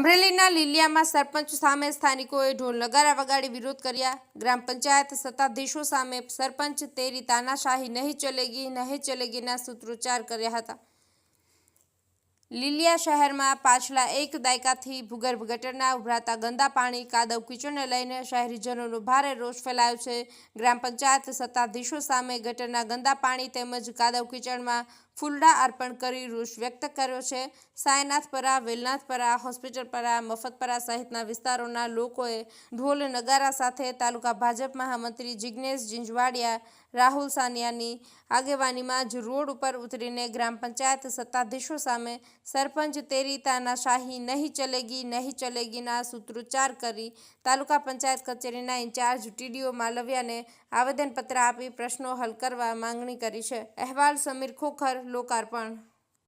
અમરેલીના લીલિયામાં સરપંચ સામે સ્થાનિકોએ ઢોલ નગારા વગાડી વિરોધ કર્યા. ગ્રામ પંચાયત સત્તાધીશો સામે સરપંચ તેરી તાનાશાહી નહીં ચલેગી, નહીં ચલેગીના સૂત્રોચ્ચાર કર્યા હતા. લીલિયા શહેરમાં પાછલા એક દાયકાથી ભૂગર્ભ ગટરના ઉભરાતા ગંદા પાણી, કાદવ કીચડને લઈને શહેરીજનોનો ભારે રોષ ફેલાયો છે. ગ્રામ પંચાયત સત્તાધીશો સામે ગટરના ગંદા પાણી તેમજ કાદવ કીચડમાં ફૂલડા અર્પણ કરી રોષ વ્યક્ત કર્યો છે. સાયનાથપરા વેલનાથપરા હોસ્પિટલપરા મફતપરા સહિતના વિસ્તારોના લોકોએ ઢોલ નગારા સાથે તાલુકા ભાજપ મહામંત્રી જિજ્ઞેશ જીંજવાડિયા રાહુલ સાનિયાની આગેવાનીમાં જ રોડ ઉપર ઉતરીને ગ્રામ પંચાયત સત્તાધીશો સામે સરપંચ તેરી તાનાશાહી નહીં ચલેગી, નહીં ચલેગીના સૂત્રોચ્ચાર કરી તાલુકા પંચાયત કચેરીના ઇન્ચાર્જ ટીડીઓ માલવિયાને આવેદનપત્ર આપી પ્રશ્નો હલ કરવા માંગણી કરી છે. અહેવાલ સમીર ખોખર લોકાર્પણ